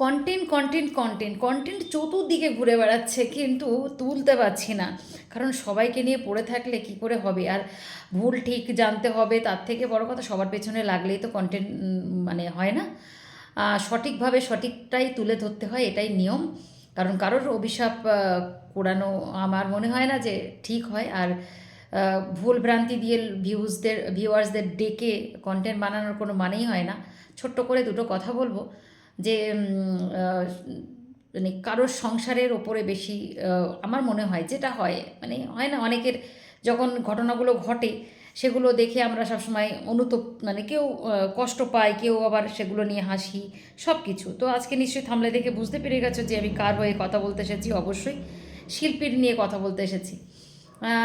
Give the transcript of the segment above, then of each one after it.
Content content content content চতুর্দিকে ঘুরে বেড়াচ্ছে, কিন্তু তুলতে পারছি না। কারণ সবাইকে নিয়ে পড়ে থাকলে কি করে হবে? আর ভুল ঠিক জানতে হবে, তার থেকে বড় কথা সবার পেছনে লাগলেই তো কন্টেন্ট মানে হয় না। সঠিকভাবে সঠিকটাই তুলে ধরতে হয়, এটাই নিয়ম। কারণ কারোর অভিশাপ কোরানো আমার মনে হয় না যে ঠিক হয়। আর ভুল ভ্রান্তি দিয়ে ভিউজদের ভিউয়ার্সদের ডেকে কন্টেন্ট বানানোর কোনো মানেই হয় না। ছোট্ট করে দুটো কথা বলব। যে মানে কারোর সংসারের ওপরে বেশি আমার মনে হয় যেটা হয় মানে হয় না, অনেকের যখন ঘটনাগুলো ঘটে, সেগুলো দেখে আমরা সবসময় অনুতপ মানে কেউ কষ্ট পায়, কেউ আবার সেগুলো নিয়ে হাসি সব কিছু তো আজকে নিশ্চয়ই থামলে দেখে বুঝতে পেরে গেছো যে আমি কার হয়ে কথা বলতে এসেছি? অবশ্যই শিল্পীর নিয়ে কথা বলতে এসেছি।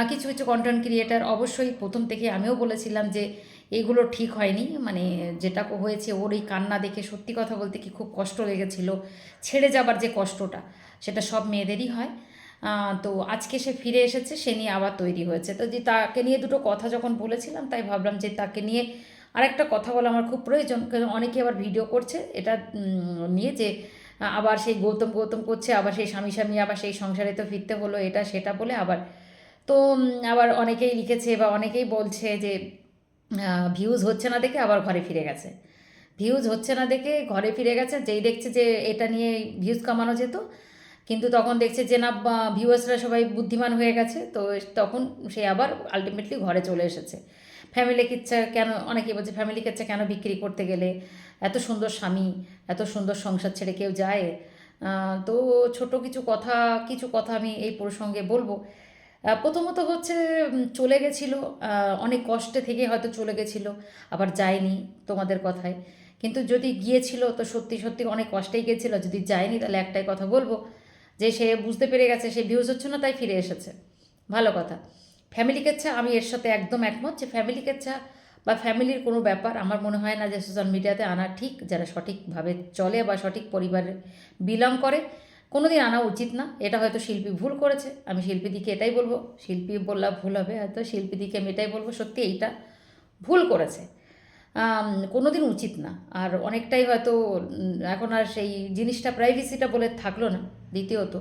কিছু কিছু কন্টেন্ট ক্রিয়েটার অবশ্যই প্রথম থেকে আমিও বলেছিলাম যে এগুলো ঠিক হয়নি। মানে যেটা হয়েছে ওর এই কান্না দেখে সত্যি কথা বলতে কি খুব কষ্ট লেগেছিল। ছেড়ে যাবার যে কষ্টটা, সেটা সব মেয়েদেরই হয়। তো আজকে সে ফিরে এসেছে, সে নিয়ে আবার তৈরি হয়েছে। তো যে তাকে নিয়ে দুটো কথা যখন বলেছিলাম, তাই ভাবলাম যে তাকে নিয়ে আরেকটা কথা বলা আমার খুব প্রয়োজন। কারণ অনেকে আবার ভিডিও করছে, এটা নিয়ে যে আবার সেই গৌতম গৌতম করছে, আবার সেই স্বামী স্বামী আবার সেই সংসারে তো ফিরতে হলো, এটা, সেটা বলে আবার। তো আবার অনেকেই লিখেছে বা অনেকেই বলছে যে ভিউজ হচ্ছে না দেখে আবার ঘরে ফিরে গেছে। ভিউজ হচ্ছে না দেখে ঘরে ফিরে গেছে, যেই দেখছে যে এটা নিয়ে ভিউজ কামানো যেত, কিন্তু তখন দেখছে যে না ভিউয়ার্সরা সবাই বুদ্ধিমান হয়ে গেছে, তো তখন সে আবার আলটিমেটলি ঘরে চলে এসেছে। ফ্যামিলি কিচ্ছা কেন, অনেকেই বলছে ফ্যামিলি কিচ্ছা কেন বিক্রি করতে গেলে? এত সুন্দর স্বামী, এত সুন্দর সংসার ছেড়ে কেউ যায়? তো ছোট কিছু কথা কিছু কথা আমি এই প্রসঙ্গে বলব। প্রথমত হচ্ছে চলে গেছিল অনেক কষ্টে থেকে হয়তো চলে গেছিল, আবার যায়নি তোমাদের কথায়। কিন্তু যদি গিয়েছিল, তো সত্যি সত্যি অনেক কষ্টেই গিয়েছিল যদি যায়নি, তাহলে একটাই কথা বলব, যে সে বুঝতে পেরে গেছে, সে ভিউজ হচ্ছে না, তাই ফিরে এসেছে। ভালো কথা। ফ্যামিলি কেচ্ছা আমি এর সাথে একদম একমত যে ফ্যামিলি কেচ্ছা বা ফ্যামিলির কোনো ব্যাপার, আমার মনে হয় না যে সোশ্যাল মিডিয়াতে আনা ঠিক, যারা সঠিকভাবে চলে বা সঠিক পরিবারে বিলং করে। কোনোদিন আনা উচিত না। এটা হয়তো শিল্পী ভুল করেছে। আমি শিল্পীদিকে এটাই বলব, শিল্পী বললা ভুল হবে, হয়তো শিল্পীদিকে আমি এটাই বলব, সত্যি এইটা ভুল করেছে। কোনো দিন উচিত না। আর অনেকটাই হয়তো এখন আর সেই জিনিসটা প্রাইভেসিটা বলে থাকল না, দ্বিতীয়ত।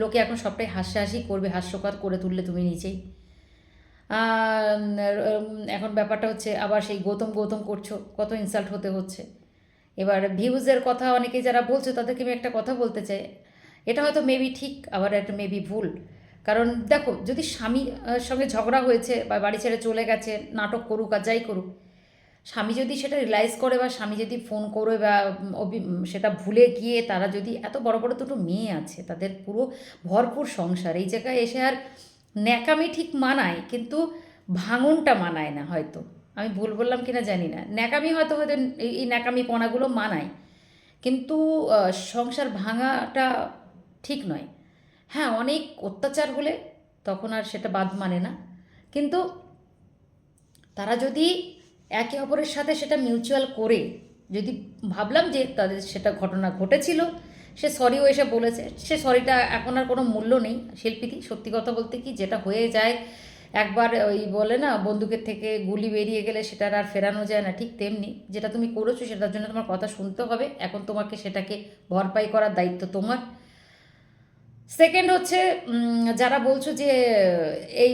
লোকে এখন সবটাই হাস্যহাসি করবে, হাস্যকর করে তুললে তুমি নিচেই এখন ব্যাপারটা হচ্ছে, আবার সেই গৌতম গৌতম করছ, কত ইনসাল্ট হতে হচ্ছে। এবার ভিউজের কথা অনেকে যারা বলছে, তাদেরকে আমি একটা কথা বলতে চাই। এটা হয়তো মেবি ঠিক, আবার একটা মেবি ভুল। কারণ দেখো, যদি স্বামী সঙ্গে ঝগড়া হয়েছে বা বাড়ি ছেড়ে চলে গেছে, নাটক করুক আর যাই করুক, স্বামী যদি সেটা রিয়েলাইজ করে বা স্বামী যদি ফোন করে বা সেটা ভুলে গিয়ে তারা যদি এত বড় বড় দুটো মেয়ে আছে, তাদের পুরো ভরপুর সংসার, এই জায়গায় এসে আর ন্যাকামি ঠিক মানায়, কিন্তু ভাঙনটা মানায় না হয়তো। আমি ভুল বললাম কিনা জানি না। ন্যাকামি হয়তো হয়তো এই ন্যাকামি পনাগুলো মানায়। কিন্তু সংসার ভাঙাটা ঠিক নয়। হ্যাঁ অনেক অত্যাচার হলে তখন আর সেটা বাদ মানে না। কিন্তু তারা যদি একে অপরের সাথে সেটা মিউচুয়াল করে, যদি ভাবলাম যে তাদের সেটা ঘটনা ঘটেছিল, সে সরিও এসে বলেছে। সে সরিটা এখন আর কোনো মূল্য নেই শিল্পীটি। সত্যি কথা বলতে কি, যেটা হয়ে যায়, একবার ওই বলে না, বন্দুকের থেকে গুলি বেরিয়ে গেলে সেটার আর ফেরানো যায় না, ঠিক তেমনি। যেটা তুমি করেছ সেটার জন্য তোমার কথা শুনতে হবে। এখন তোমাকে সেটাকে ভরপাই করার দায়িত্ব তোমার। সেকেন্ড হচ্ছে যারা বলছো যে, এই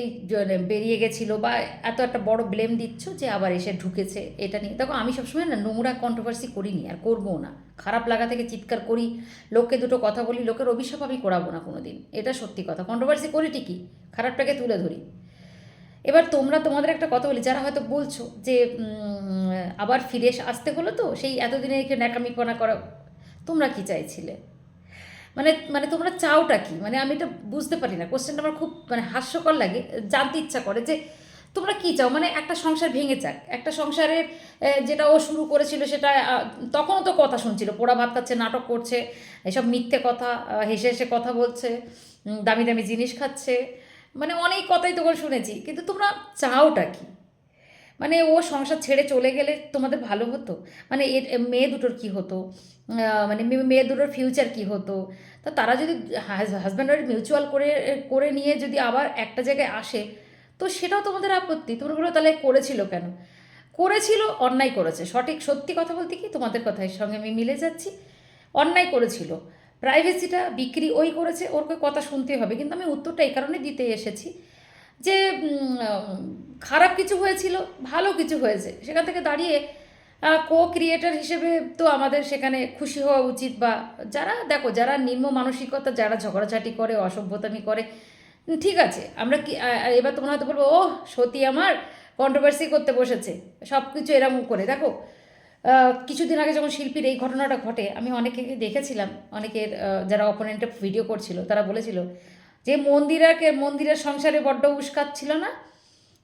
বেরিয়ে গেছিল বা এত একটা বড় ব্লেম দিচ্ছ যে আবার এসে ঢুকেছে, এটা নিয়ে। দেখো, আমি সবসময় না নোংরা কন্ট্রোভার্সি করিনি, আর করব না। খারাপ লাগা থেকে চিৎকার করি, লোককে দুটো কথা বলি, লোকের অভিশাপ আমি করাবো না কোনো দিন এটা সত্যি কথা। কন্ট্রোভার্সি করি ঠিকই, খারাপটাকে তুলে ধরি। এবার তোমরা তোমাদের একটা কথা বলি, যারা হয়তো বলছো যে আবার ফিরে আসতে হলো তো, সেই এতদিনে ন্যাকামিপনা করা, তোমরা কি চাইছিলে? মানে মানে তোমরা চাওটা কি? মানে আমি এটা বুঝতে পারি না। কোশ্চেনটা আমার খুব মানে হাস্যকর লাগে। জানতে ইচ্ছা করে যে তোমরা কি চাও? মানে একটা সংসার ভেঙে যাক। একটা সংসারের যেটা ও শুরু করেছিল সেটা তখনও তো কথা শুনছিল। পোড়া ভাত খাচ্ছে, নাটক করছে, এসব মিথ্যে কথা হেসে হেসে কথা বলছে দামি দামি জিনিস খাচ্ছে। মানে অনেক কথাই তখন শুনেছি। কিন্তু তোমরা চাওটা কি? মানে ও সংসার ছেড়ে চলে গেলে তোমাদের ভালো হতো? মানে এর মেয়ে দুটোর কি হতো? মানে মেয়ে দুটোর ফিউচার কি হতো? তা তারা যদি হাজব্যান্ড ওয়াইফ মিউচুয়াল করে করে নিয়ে যদি আবার একটা জায়গায় আসে, তো সেটাও তোমাদের আপত্তি? তোমরা তাহলে করেছিল কেন? করেছিল, অন্যায় করেছে। সঠিক, সত্যি কথা বলতে কি তোমাদের কথার সঙ্গে আমি মিলে যাচ্ছি। অন্যায় করেছিল। প্রাইভেসিটা বিক্রি ওই করেছে, ওর কথা শুনতে হবে। কিন্তু আমি উত্তরটা এই কারণে দিতে এসেছি যে খারাপ কিছু হয়েছিল, ভালো কিছু হয়েছে। সেখান থেকে দাঁড়িয়ে কো ক্রিয়েটার হিসেবে তো আমাদের সেখানে খুশি হওয়া উচিত বা যারা, দেখো, যারা নিম্ন মানসিকতা, যারা ঝগড়াঝাটি করে, অসভ্যতামি করে ঠিক আছে, আমরা কি এবার তোমরা হয়তো বলব ও সতী আমার কন্ট্রোভার্সি করতে বসেছে। সব কিছু এরকম করে। দেখো কিছুদিন আগে যখন শিল্পীর এই ঘটনাটা ঘটে, আমি অনেকে দেখেছিলাম, অনেকের যারা অপোনেন্টে ভিডিও করছিল, তারা বলেছিল যে, মন্দিরাকে, মন্দিরের সংসারে বড্ড উস্কাচ্ছিল না?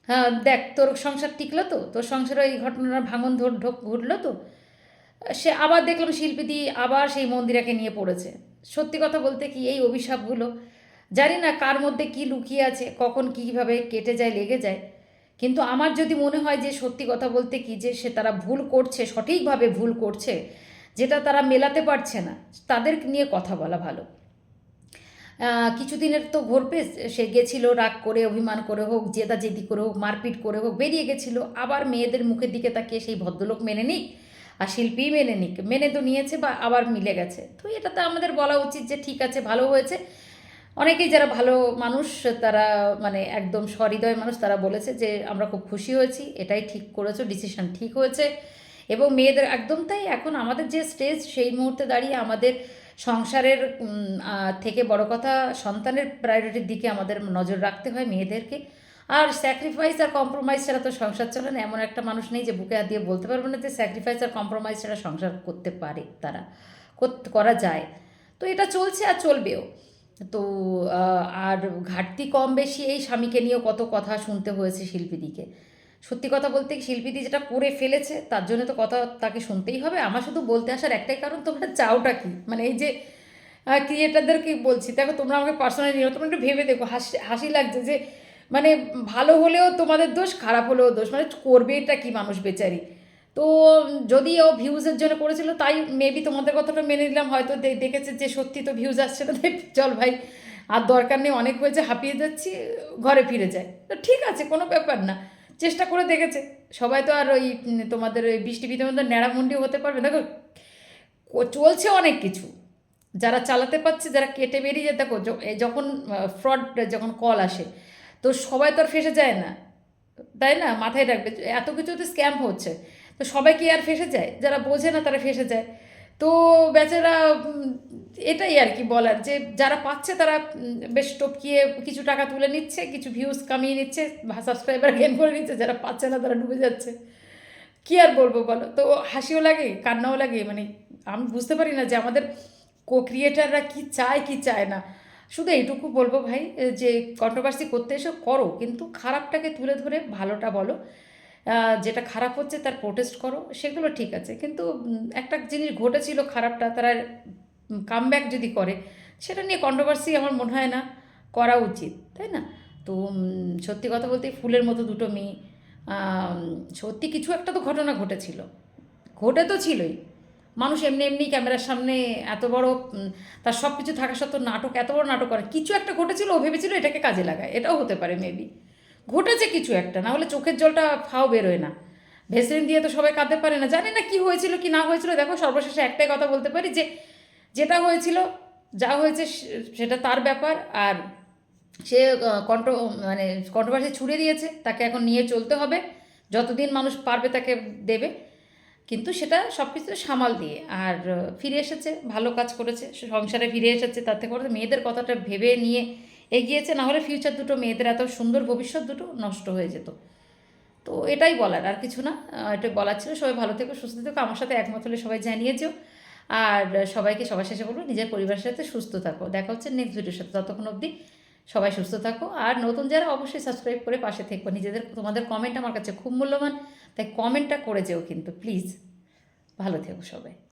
হ্যাঁ দেখ, তোর সংসার টিকলো তো? তোর সংসারে এই ঘটনার ভাঙন ধর, ঢোক, ঘটলো তো? সে আবার দেখলাম শিল্পীদি আবার সেই মন্দিরাকে নিয়ে পড়েছে। সত্যি কথা বলতে কি এই অভিশাপগুলো, জানি না কার মধ্যে কি লুকিয়ে আছে, কখন কীভাবে কেটে যায়, লেগে যায়। কিন্তু আমার যদি মনে হয় যে সত্যি কথা বলতে কি যে সে তারা ভুল করছে, সঠিকভাবে ভুল করছে, যেটা তারা মেলাতে পারছে না, তাদের নিয়ে কথা বলা ভালো। কিছুদিনের তো ঘুরবে সে গেছিল, রাগ করে, অভিমান করে হোক, জেদা জেদি করে হোক, মারপিট করে হোক, বেরিয়ে গেছিল। আবার মেয়েদের মুখের দিকে তাকিয়ে সেই ভদ্রলোক মেনে নিক, আর শিল্পী মেনে নিক। মেনে তো নিয়েছে বা আবার মিলে গেছে। তো এটা তো আমাদের বলা উচিত যে ঠিক আছে, ভালো হয়েছে। অনেকেই যারা ভালো মানুষ, তারা মানে একদম সহৃদয় মানুষ, তারা বলেছে যে আমরা খুব খুশি হয়েছি, এটাই ঠিক করেছ ডিসিশন ঠিক হয়েছে। এবং মেয়েদের একদম তাই, এখন আমাদের যে স্টেজ সেই মুহূর্তে দাঁড়িয়ে আমাদের সংসারের থেকে বড় কথা সন্তানের প্রায়োরিটির দিকে আমাদের নজর রাখতে হয় মেয়েদেরকে। আর স্যাক্রিফাইস আর কম্প্রোমাইজ ছাড়া তো সংসার চলে না। এমন একটা মানুষ নেই যে বুকে দিয়ে বলতে পারবে না যে স্যাক্রিফাইস আর কম্প্রোমাইজ ছাড়া সংসার করতে পারে তারা করা যায়। তো এটা চলছে আর চলবেও। তো আর ঘাটতি কম বেশি এই স্বামীকে নিয়েও কত কথা শুনতে হয়েছে শিল্পীদিকে। সত্যি কথা বলতে শিল্পীদি যেটা করে ফেলেছে, তার জন্য তো কথা তাকে শুনতেই হবে। আমার শুধু বলতে আসার একটাই কারণ, তোমরা চাওটা কি? মানে এই যে ক্রিয়েটারদেরকে বলছি, দেখো তোমরা আমাকে পার্সোনালি নিও, তোমরা একটু ভেবে দেখো, হাসি হাসি লাগছে যে মানে ভালো হলেও তোমাদের দোষ, খারাপ হলেও দোষ মানে করবে এটা কি মানুষ বেচারি? তো যদি ও ভিউজের জন্য করেছিল, তাই মেবি তোমাদের কথাটা মেনে নিলাম, হয়তো দেখেছে যে সত্যি তো ভিউজ আসছে না চল ভাই, আর দরকার নেই, অনেক হয়েছে, হাঁপিয়ে যাচ্ছি, ঘরে ফিরে যায় তো ঠিক আছে, কোনো ব্যাপার না। চেষ্টা করে দেখেছে। সবাই তো আর ওই তোমাদের ওই বৃষ্টি বিধি মধ্যে ন্যাড়ামুন্ডি হতে পারবে দেখো চলছে অনেক কিছু। যারা চালাতে পারছে, যারা কেটে বেরিয়ে যায়, দেখো যখন ফ্রড যখন কল আসে, তো সবাই তো আর ফেসে যায় না। তাই না? মাথায় রাখবে। এত কিছু তো স্ক্যাম হচ্ছে। তো সবাই কি আর ফেসে যায়? যারা বোঝে না, তারা ফেসে যায়। তো বেচারা এটাই আর কি বলার, যে যারা পাচ্ছে তারা বেশ টপকিয়ে কিছু টাকা তুলে নিচ্ছে, কিছু ভিউজ কামিয়ে নিচ্ছে সাবস্ক্রাইবার গেন করে নিচ্ছে, যারা পাচ্ছে না তারা ডুবে যাচ্ছে। কি আর বলব বলো? তো হাসিও লাগে, কান্নাও লাগে মানে আমি বুঝতে পারি না যে আমাদের কো ক্রিয়েটাররা কি চায় কি চায় না। শুধু এইটুকু বলব ভাই যে কন্ট্রোভার্সি করতে এসে, করো, কিন্তু খারাপটাকে তুলে ধরে ভালোটা বলো। যেটা খারাপ হচ্ছে তার প্রোটেস্ট করো, সেগুলো ঠিক আছে। কিন্তু একটা জিনিস ঘটেছিল খারাপটা, তারা কামব্যাক যদি করে, সেটা নিয়ে কন্ট্রোভার্সি আমার মনে হয় না, করা উচিত, তাই না? তো সত্যি কথা বলতে ফুলের মতো দুটো মেয়ে সত্যি কিছু একটা তো ঘটনা ঘটেছিল। ঘটে তো ছিলই। মানুষ এমনি এমনি ক্যামেরার সামনে এত বড় তার সব কিছু থাকা সত্ত্বেও নাটক, এত বড় নাটক করে, কিছু একটা ঘটেছিল, ও ভেবেছিল এটাকে কাজে লাগায়, এটাও হতে পারে মেবি ঘটেছে কিছু একটা, না হলে চোখের জলটা ফাও বেরোয় না। ভেসলিন দিয়ে তো সবাই কাঁদতে পারে না, জানি না কি হয়েছিল, কি না হয়েছিল, দেখো সর্বশেষে একটাই কথা বলতে পারি যে যেটা হয়েছিল, যা হয়েছে সেটা তার ব্যাপার, আর সে কন্ট্র মানে কন্ট্রোভার্সি ছুড়ে দিয়েছে, তাকে এখন নিয়ে চলতে হবে। যতদিন মানুষ পারবে তাকে দেবে। কিন্তু সেটা সব কিছু সামাল দিয়ে, আর ফিরে এসেছে, ভালো কাজ করেছে সংসারে ফিরে এসেছে তাতে করে মেয়েদের কথাটা ভেবে নিয়ে এগিয়েছে, না হলে ফিউচার দুটো মেয়েদের এত সুন্দর ভবিষ্যৎ দুটো নষ্ট হয়ে যেত। তো এটাই বলার, আর কিছু না এটা বলার ছিল। সবাই ভালো থেকো, সুস্থ থেকো, আমার সাথে একমত হলে সবাই জানিয়েছো আর সবাইকে সবার শেষে বলব, নিজের পরিবারের সাথে সুস্থ থাকো। দেখা হচ্ছে নেক্সট ভিডিওর সাথে। ততক্ষণ অবধি সবাই সুস্থ থাকো। আর নতুন যারা অবশ্যই সাবস্ক্রাইব করে পাশে থেকো। নিজেদের, তোমাদের কমেন্ট আমার কাছে খুব মূল্যবান। তাই কমেন্টটা করে যেও কিন্তু প্লিজ ভালো থেকো সবাই।